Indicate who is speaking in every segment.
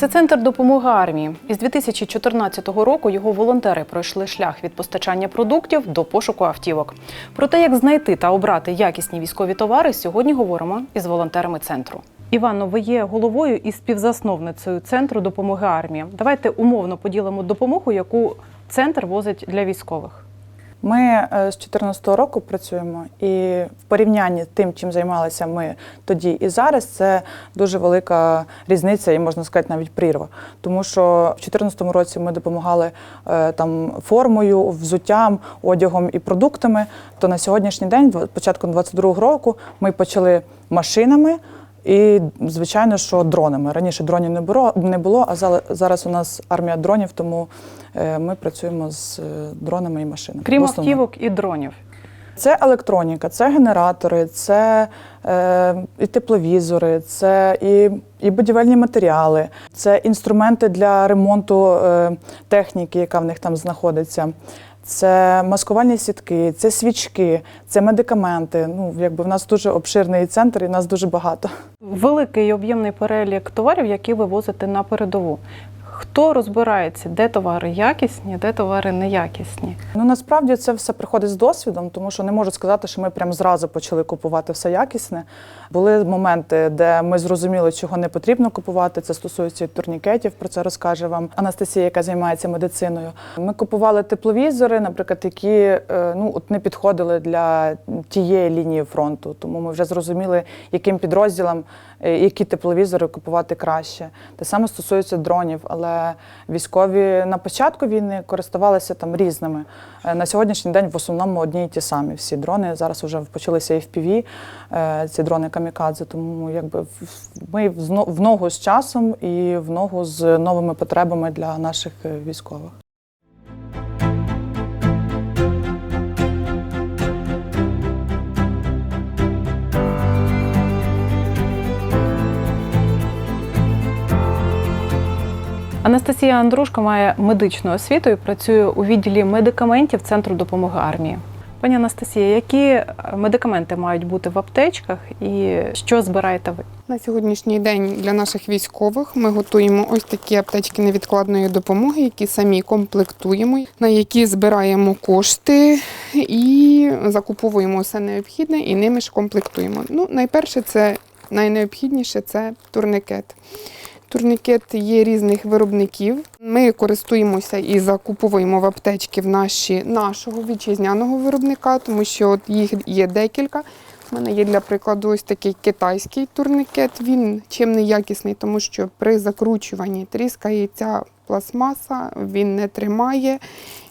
Speaker 1: Це центр допомоги армії. Із 2014 року його волонтери пройшли шлях від постачання продуктів до пошуку автівок. Про те, як знайти та обрати якісні військові товари, сьогодні говоримо із волонтерами центру. Івано, ви є головою і співзасновницею центру допомоги армії. Давайте умовно поділимо допомогу, яку центр возить для військових.
Speaker 2: Ми е, з 2014 року працюємо, і в порівнянні з тим, чим займалися ми тоді і зараз, це дуже велика різниця, і можна сказати, навіть прірва. Тому що в 2014 році ми допомагали е, там формою, взуттям, одягом і продуктами. То на сьогоднішній день, початку 2022 року, ми почали машинами. І, звичайно, що дронами. Раніше дронів не було, не було а зараз у нас армія дронів, тому е, ми працюємо з е, дронами і машинами.
Speaker 1: Крім автівок і дронів.
Speaker 2: Це електроніка, це генератори, це е, і тепловізори, це і, і будівельні матеріали, це інструменти для ремонту е, техніки, яка в них там знаходиться. Це маскувальні сітки, це свічки, це медикаменти. Ну, якби в нас дуже обширний центр і нас дуже багато.
Speaker 1: Великий об'ємний перелік товарів, які вивозити на передову. Хто розбирається, де товари якісні, де товари неякісні?
Speaker 2: Ну насправді це все приходить з досвідом, тому що не можу сказати, що ми прямо зразу почали купувати все якісне. Були моменти, де ми зрозуміли, чого не потрібно купувати. Це стосується турнікетів. Про це розкаже вам Анастасія, яка займається медициною. Ми купували тепловізори, наприклад, які е, ну от не підходили для тієї лінії фронту. Тому ми вже зрозуміли, яким підрозділам е, які тепловізори купувати краще. Те саме стосується дронів, але військові на початку війни користувалися там різними. Е, На сьогоднішній день в основному одні й ті самі всі дрони. Зараз вже почалися в ПІВІ ці дрони камікадзе. Тому якби ми в ногу з часом і в ногу з новими потребами для наших е, військових.
Speaker 1: Анастасія Андрушко має медичну освіту і працює у відділі медикаментів Центру допомоги армії. Пані Анастасія, які е, медикаменти мають бути в аптечках і що збираєте ви?
Speaker 3: На сьогоднішній день для наших військових ми готуємо ось такі аптечки невідкладної допомоги, які самі комплектуємо, на які збираємо кошти і закуповуємо все необхідне і ними ж комплектуємо. Ну, найперше, це найнеобхідніше це турникет. Турнікет є різних виробників. Ми користуємося і закуповуємо в аптечки в наші нашого вітчизняного виробника, тому що от їх є декілька. У мене є для прикладу ось такий китайський турнікет. Він чим не якісний, тому що при закручуванні тріскається пластмаса, він не тримає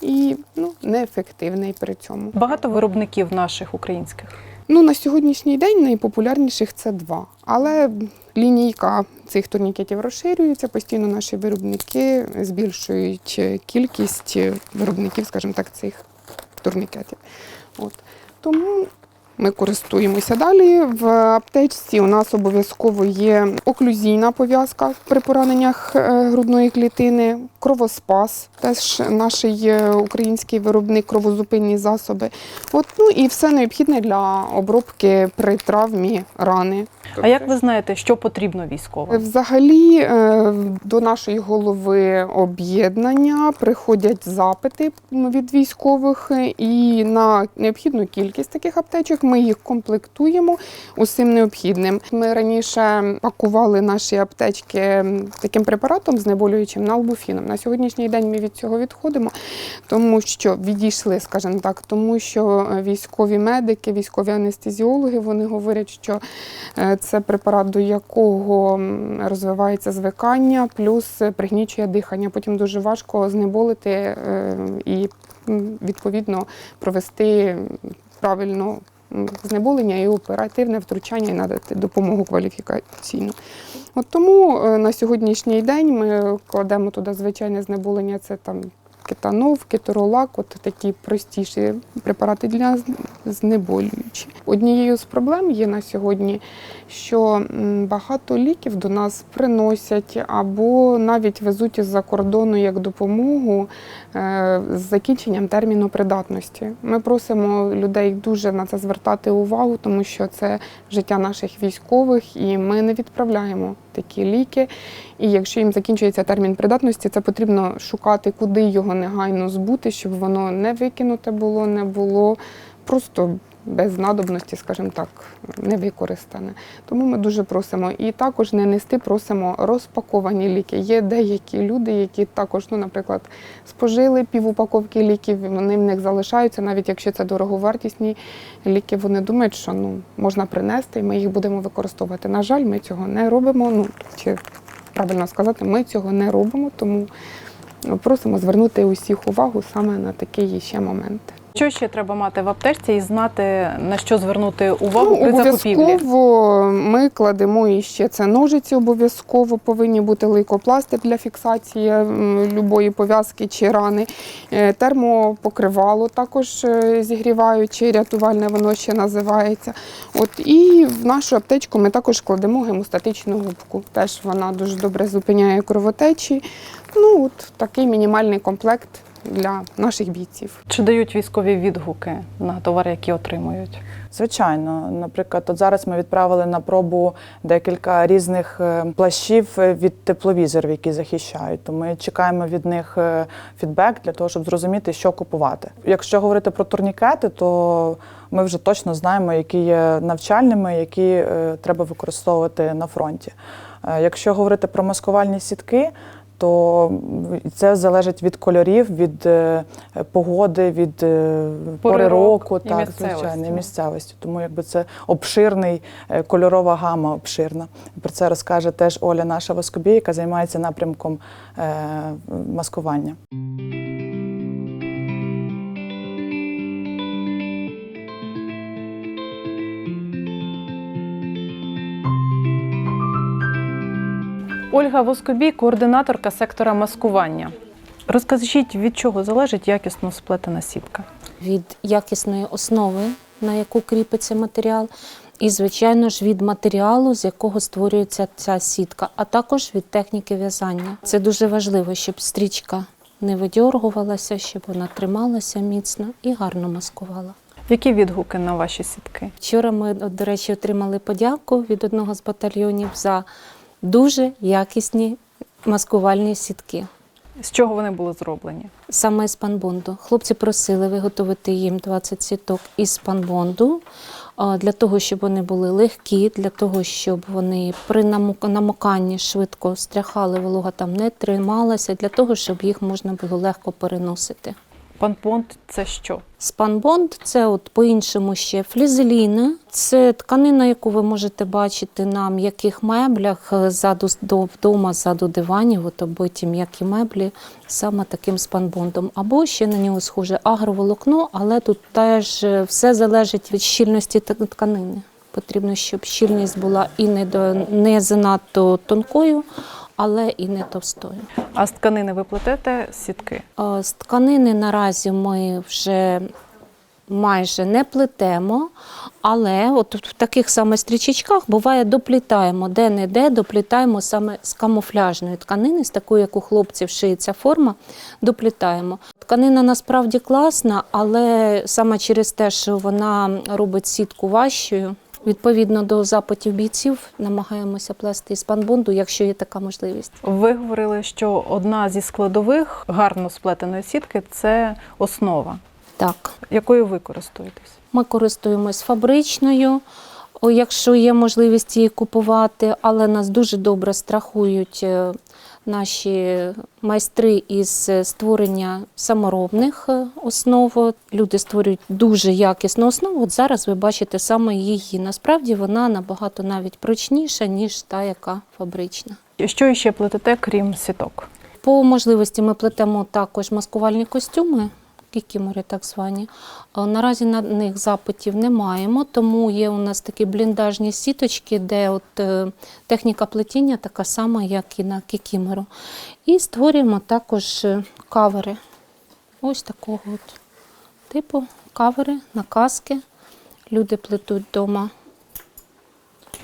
Speaker 3: і ну, неефективний при цьому.
Speaker 1: Багато виробників наших українських.
Speaker 3: Ну, на сьогоднішній день найпопулярніших це два. Але лінійка цих турнікетів розширюється. Постійно наші виробники збільшують кількість виробників, скажімо так, цих турнікетів. От. Тому ми користуємося далі. В аптечці у нас обов'язково є оклюзійна пов'язка при пораненнях е, грудної клітини, кровоспас, теж наш український виробник кровозупинні засоби. От, ну і все необхідне для обробки при травмі рани.
Speaker 1: А як ви знаєте, що потрібно військовим?
Speaker 3: Взагалі е, до нашої голови об'єднання приходять запити від військових і на необхідну кількість таких аптечок ми їх комплектуємо усім необхідним. Ми раніше пакували наші аптечки таким препаратом знеболюючим налбуфіном. На сьогоднішній день ми від цього відходимо, тому що відійшли, скажімо так, тому що е, військові медики, військові анестезіологи вони говорять, що е, це препарат, до якого розвивається звикання, плюс пригнічує дихання. Потім дуже важко знеболити е, і відповідно провести правильно знеболення і оперативне втручання і надати допомогу кваліфікаційну. От тому е, на сьогоднішній день ми кладемо туди звичайне знеболення, це там кетанов, кеторолак, от такі простіші препарати для знеболюючі. Однією з проблем є на сьогодні, що багато ліків до нас приносять або навіть везуть із-за кордону як допомогу е, з закінченням терміну придатності. Ми просимо людей дуже на це звертати увагу, тому що це життя наших військових, і ми не відправляємо такі ліки. І якщо їм закінчується термін придатності, це потрібно шукати, куди його негайно збути, щоб воно не викинуте було, не було просто без надобності, скажімо так, не використане. Тому ми дуже просимо. І також не нести, просимо розпаковані ліки. Є деякі люди, які також, ну, наприклад, спожили півупаковки ліків, вони в них залишаються, навіть якщо це дороговартісні ліки, вони думають, що ну, можна принести, і ми їх будемо використовувати. На жаль, ми цього не робимо. Ну, чи правильно сказати, ми цього не робимо, тому просимо звернути усіх увагу саме на такі ще моменти.
Speaker 1: Що ще треба мати в аптечці і знати на що звернути увагу
Speaker 3: Ну,
Speaker 1: при закупівлі?
Speaker 3: обов'язково ми кладемо іще це ножиці, обов'язково повинні бути лейкопласти для фіксації любої пов'язки чи рани. Е, Термопокривало також е, зігріваючи, рятувальне воно ще називається. От і в нашу аптечку ми також кладемо гемостатичну губку. Теж вона дуже добре зупиняє кровотечі. Ну от такий мінімальний комплект для наших бійців.
Speaker 1: Чи дають військові відгуки на товари, які отримують?
Speaker 2: Звичайно, наприклад, от зараз ми відправили на пробу декілька різних е, плащів від тепловізорів, які захищають. То ми чекаємо від них е, фідбек для того, щоб зрозуміти, що купувати. Якщо говорити про турнікети, то ми вже точно знаємо, які є навчальними, які е, треба використовувати на фронті. Якщо говорити про маскувальні сітки, то це залежить від кольорів, від е, погоди, від е,
Speaker 1: Пори року і
Speaker 2: так, звичайно, і місцевості. Тому якби це обширний, е, кольорова гама обширна. Про це розкаже теж Оля, наша воскобій, яка займається напрямком маскування.
Speaker 1: Ольга Воскобій, координаторка сектора маскування. Розкажіть, від чого залежить якісно сплетена сітка?
Speaker 4: від якісної основи, на яку кріпиться матеріал, і, звичайно ж, від матеріалу, з якого створюється ця сітка, а також від техніки в'язання. Це дуже важливо, щоб стрічка не видьоргувалася, щоб вона трималася міцно і гарно маскувала.
Speaker 1: Які відгуки на ваші сітки?
Speaker 4: Вчора ми, до речі, отримали подяку від одного з батальйонів за дуже якісні маскувальні сітки.
Speaker 1: З чого вони були зроблені?
Speaker 4: Саме з панбонду. Хлопці просили виготовити їм 20 сіток із панбонду для того, щоб вони були легкі, для того, щоб вони при намок- намоканні швидко стряхали, волога там не трималася, для того, щоб їх можна було легко переносити.
Speaker 1: Панпонт це що?
Speaker 4: Спанбонд це от по-іншому ще флізеліна. Це тканина, яку ви можете бачити на м'яких меблях е, ззаду до вдома, ззаду диванів, от оббиті м'які меблі саме таким спанбондом. Або ще на нього схоже агроволокно, але тут теж е, все залежить від щільності тканини. Потрібно, щоб щільність була і не, до, не занадто тонкою, але і не товстою.
Speaker 1: А з тканини ви плетете сітки?
Speaker 4: Е, З тканини наразі ми вже майже не плетемо, але от в таких саме стрічечках буває доплітаємо, де-не-де доплітаємо саме з камуфляжної тканини, з такої, як у хлопців шиється форма, доплітаємо. Тканина насправді класна, але саме через те, що вона робить сітку важчою, відповідно до запитів бійців, намагаємося плести із панбонду, якщо є така можливість.
Speaker 1: Ви говорили, що одна зі складових гарно сплетеної сітки це основа.
Speaker 4: Так.
Speaker 1: Якою ви користуєтесь?
Speaker 4: Ми користуємось фабричною, якщо є можливість її купувати, але нас дуже добре страхують е, наші майстри із е, створення саморобних е, основ. Люди створюють дуже якісну основу. От зараз ви бачите саме її. Насправді вона набагато навіть прочніша, ніж та, яка фабрична.
Speaker 1: Що ще плетете, крім сіток?
Speaker 4: По можливості ми плетемо також маскувальні костюми, кікімори так звані. Е, Наразі на них запитів не маємо, тому є у нас такі бліндажні сіточки, де от е, техніка плетіння така сама, як і на кікімору. І створюємо також е, кавери ось такого от типу кавери, наказки. Люди плетуть вдома.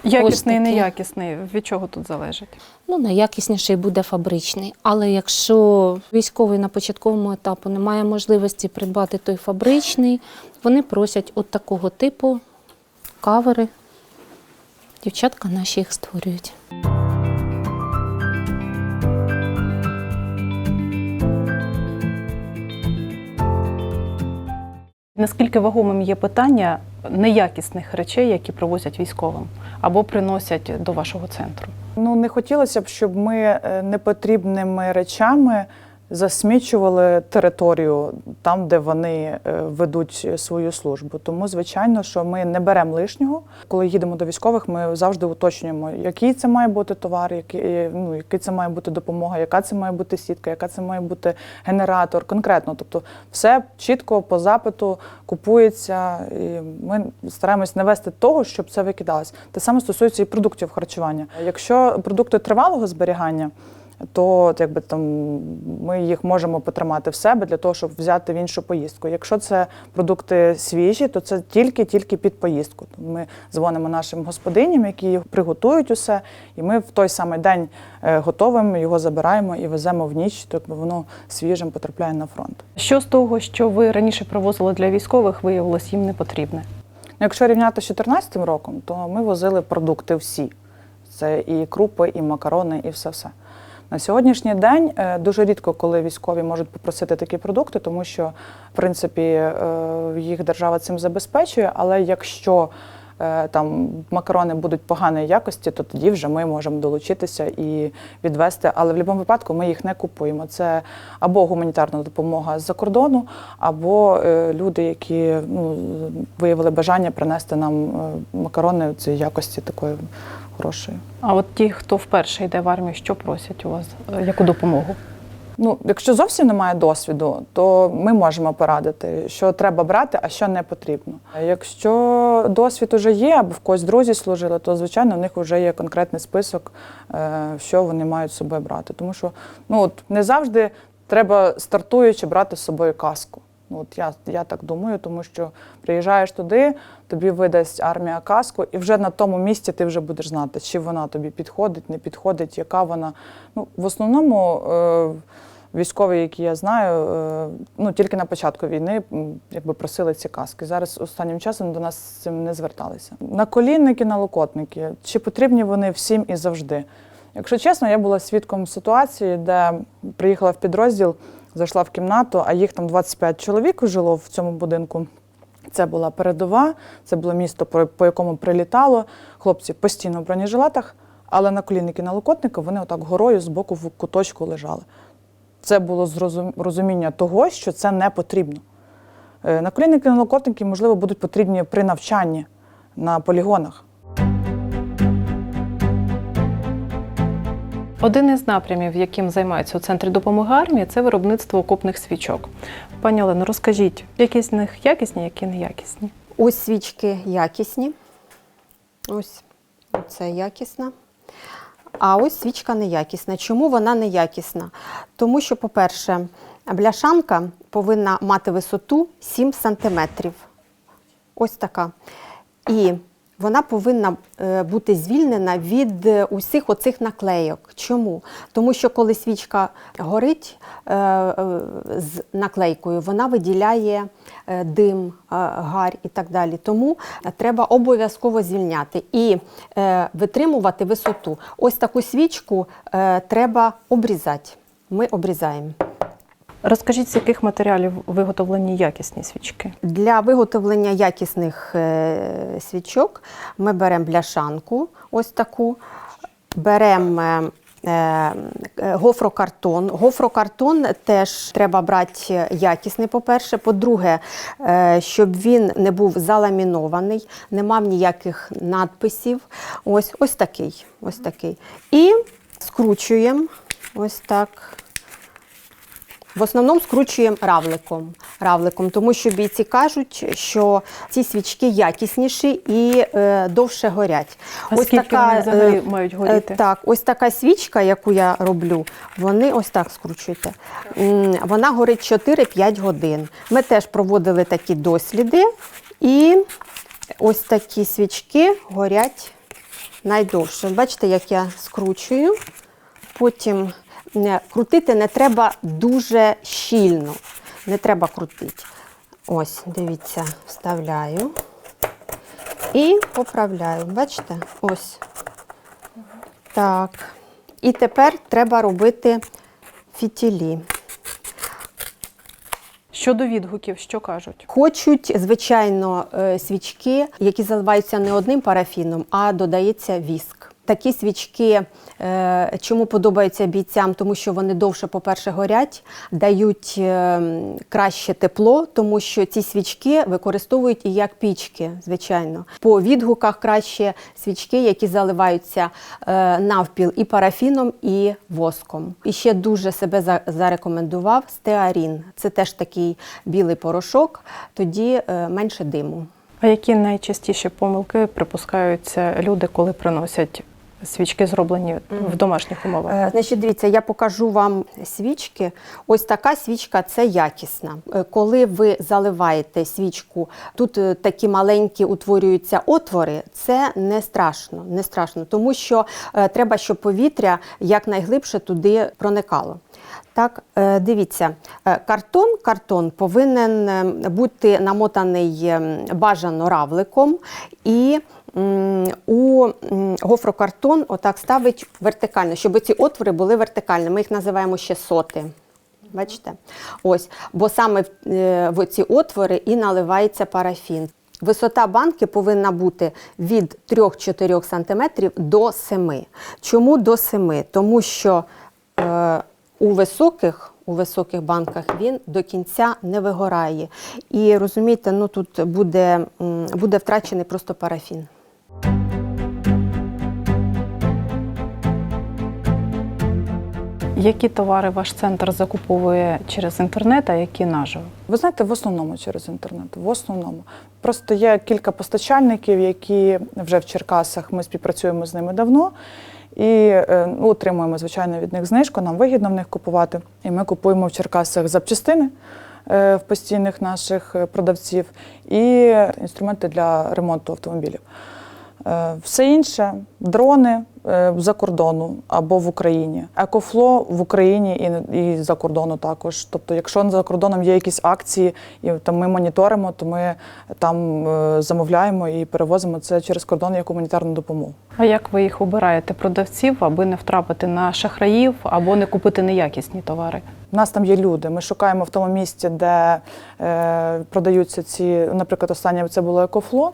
Speaker 1: Якісний і неякісний. Від чого тут залежить?
Speaker 4: Ну, найякісніший буде фабричний. Але якщо військовий на початковому етапу не має можливості придбати той фабричний, вони просять от такого типу кавери. Дівчатка наші їх створюють.
Speaker 1: Наскільки вагомим є питання неякісних речей, які привозять військовим або приносять до вашого центру?
Speaker 2: Ну не хотілося б, щоб ми е, непотрібними речами засмічували територію там, де вони е, ведуть свою службу. Тому, звичайно, що ми не беремо лишнього. Коли їдемо до військових, ми завжди уточнюємо, який це має бути товар, який, е, ну, який це має бути допомога, яка це має бути сітка, яка це має бути генератор. Конкретно, тобто, все чітко по запиту купується. І ми стараємось не вести того, щоб це викидалось. Те саме стосується і продуктів харчування. Якщо продукти тривалого зберігання, то якби там ми їх можемо потримати в себе для того, щоб взяти в іншу поїздку. Якщо це продукти свіжі, то це тільки-тільки під поїздку. Тобто Ми дзвонимо нашим господиням, які приготують усе, і ми в той самий день е, готовимо, його забираємо і веземо в ніч, то якби воно свіжим потрапляє на фронт.
Speaker 1: Що з того, що ви раніше привозили для військових, виявилось їм не потрібне?
Speaker 2: Ну, Якщо рівняти з 2014 роком, то ми возили продукти всі. Це і крупи, і макарони, і все все. На сьогоднішній день е, дуже рідко, коли військові можуть попросити такі продукти, тому що в принципі е, їх держава цим забезпечує. Але якщо е, там макарони будуть поганої якості, то тоді вже ми можемо долучитися і відвести. Але в будь-якому випадку ми їх не купуємо. Це або гуманітарна допомога з-за кордону, або люди, які ну, виявили бажання принести нам макарони цієї якості такої хорошої.
Speaker 1: А от ті, хто вперше йде в армію, що просять у вас? Е, Яку допомогу?
Speaker 2: Ну, якщо зовсім немає досвіду, то ми можемо порадити, що треба брати, а що не потрібно. А Якщо досвід уже є, або в когось друзі служили, то звичайно в них вже є конкретний список, е, що вони мають з собою брати. Тому що ну от не завжди треба стартуючи брати з собою каску. Ну, от я, я так думаю, тому що приїжджаєш туди, тобі видасть армія каску, і вже на тому місці ти вже будеш знати, чи вона тобі підходить, не підходить, яка вона. Ну, в основному е, військові, які я знаю, е, ну тільки на початку війни якби просили ці каски. Зараз останнім часом до нас з цим не зверталися. Наколінники, налокотники, чи потрібні вони всім і завжди? Якщо чесно, я була свідком ситуації, де приїхала в підрозділ, зайшла в кімнату, а їх там 25 чоловік жило в цьому будинку. Це була передова, це було місто, по, якому прилітало. Хлопці постійно в бронежилетах, але на колінники на локотники вони отак горою з боку в куточку лежали. Це було розуміння того, що це не потрібно. Е, Наколінники на локотники, можливо, будуть потрібні при навчанні на полігонах.
Speaker 1: Один із напрямів, яким займаються у центрі допомоги армії, це виробництво окопних свічок. Пані Олено, розкажіть, які з них якісні, які неякісні?
Speaker 5: Ось свічки якісні. Ось це якісна. А ось свічка неякісна. Чому вона неякісна? Тому що, по-перше, бляшанка повинна мати висоту 7 см. Ось така. І вона повинна е, бути звільнена від е, усіх оцих наклейок. Чому? Тому що коли свічка горить е, з наклейкою, вона виділяє дим, гарь і так далі. Тому треба обов'язково звільняти і витримувати висоту. Ось таку свічку треба обрізати. Ми обрізаємо.
Speaker 1: Розкажіть, з яких матеріалів виготовлені якісні свічки?
Speaker 5: Для виготовлення якісних е, свічок ми беремо бляшанку, ось таку, беремо е, е, гофрокартон. Гофрокартон теж треба брати якісний, по-перше. По-друге, щоб він не був заламінований, не мав ніяких надписів. Ось, ось такий. Ось такий. І скручуємо ось так. В основному скручуємо равликом, равликом, тому що бійці кажуть, що ці свічки якісніші і е, довше горять.
Speaker 1: А скільки вони взагалі
Speaker 5: е,
Speaker 1: мають
Speaker 5: е, так, ось така свічка, яку я роблю, вони ось так скручуйте. М, Вона горить 4-5 годин. Ми теж проводили такі досліди, і ось такі свічки горять найдовше. Бачите, як я скручую. Потім крутити не треба дуже щільно. Не треба крутити. Ось, дивіться, вставляю і поправляю. Бачите? Ось. Так. І тепер треба робити фітілі.
Speaker 1: Щодо відгуків, що кажуть?
Speaker 5: Хочуть, звичайно, е, свічки, які заливаються не одним парафіном, а додається віск. Такі свічки е, чому подобаються бійцям? Тому що вони довше, по-перше, горять, дають е, краще тепло, тому що ці свічки використовують і як пічки, звичайно. По відгуках краще свічки, які заливаються е, навпіл і парафіном, і воском. І ще дуже себе за- зарекомендував стеарін. Це теж такий білий порошок, тоді менше диму.
Speaker 1: А які найчастіші помилки припускаються люди, коли приносять свічки, зроблені в домашніх умовах?
Speaker 5: Е, Значить, дивіться, я покажу вам свічки. Ось така свічка це якісна. Е, Коли ви заливаєте свічку, тут е, такі маленькі утворюються отвори, це не страшно, не страшно, тому що е, треба, щоб повітря якнайглибше туди проникало. Так, дивіться, картон, картон повинен е, бути намотаний е, бажано равликом і у гофрокартон отак ставить вертикально, щоб ці отвори були вертикальні. Ми їх називаємо ще соти. Бачите? Ось, бо саме в, е, ці отвори і наливається парафін. Висота банки повинна бути від 3-4 см до 7 Чому до 7? Тому що е, у високих, у високих банках він до кінця не вигорає. І розумієте, ну тут буде, буде втрачений просто парафін.
Speaker 1: Які товари ваш центр закуповує через інтернет, а які наживо?
Speaker 2: Ви знаєте, в основному через інтернет. В основному. Просто є кілька постачальників, які вже в Черкасах ми співпрацюємо з ними давно. І е, ну, отримуємо, звичайно, від них знижку, нам вигідно в них купувати. І ми купуємо в Черкасах запчастини е, в постійних наших е, продавців і інструменти для ремонту автомобілів. Е, Все інше дрони е, за кордону або в Україні. Екофло в Україні і, і за кордону також. Тобто, якщо за кордоном є якісь акції, і там ми моніторимо, то ми там е, замовляємо і перевозимо це через кордон як гуманітарну допомогу.
Speaker 1: А як ви їх обираєте продавців, аби не втрапити на шахраїв або не купити неякісні товари?
Speaker 2: У нас там є люди. Ми шукаємо в тому місці, де е, продаються ці, наприклад, останнє це було екофло.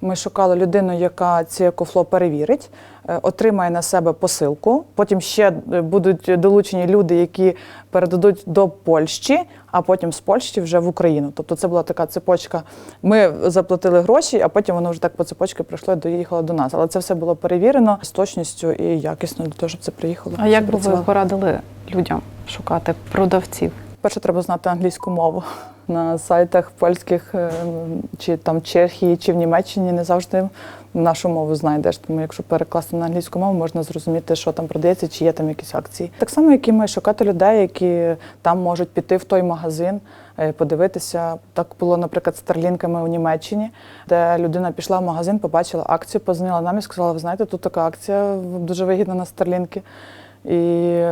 Speaker 2: Ми шукали людину, яка ці екофло перевірить, е, отримає на себе посилку. Потім ще е, будуть долучені люди, які передадуть до Польщі, а потім з Польщі вже в Україну. Тобто це була така цепочка. Ми заплатили гроші, а потім воно вже так по цепочці прийшло і доїхало до нас. Але це все було перевірено з точністю і якісно для того, щоб це приїхало.
Speaker 1: А як би ви порадили людям шукати продавців?
Speaker 2: Перше, треба знати англійську мову. На сайтах польських е, чи там Чехії, чи в Німеччині не завжди нашу мову знайдеш. Тому якщо перекласти на англійську мову, можна зрозуміти, що там продається, чи є там якісь акції. Так само, як і ми шукати людей, які там можуть піти в той магазин, е, подивитися. Так було, наприклад, з старлінками у Німеччині, де людина пішла в магазин, побачила акцію, позвонила нам і сказала: ви знаєте, тут така акція дуже вигідна на старлінки. І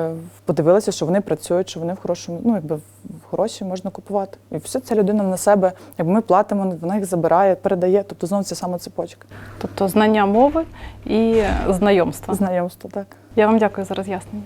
Speaker 2: подивилися, що вони працюють, що вони в хорошому, ну якби в хороші можна купувати. І все ця людина на себе, якби ми платимо, вона їх забирає, передає. Тобто знову це саме цепочка.
Speaker 1: Тобто знання мови і знайомства.
Speaker 2: Знайомство, так.
Speaker 1: Я вам дякую за роз'яснення.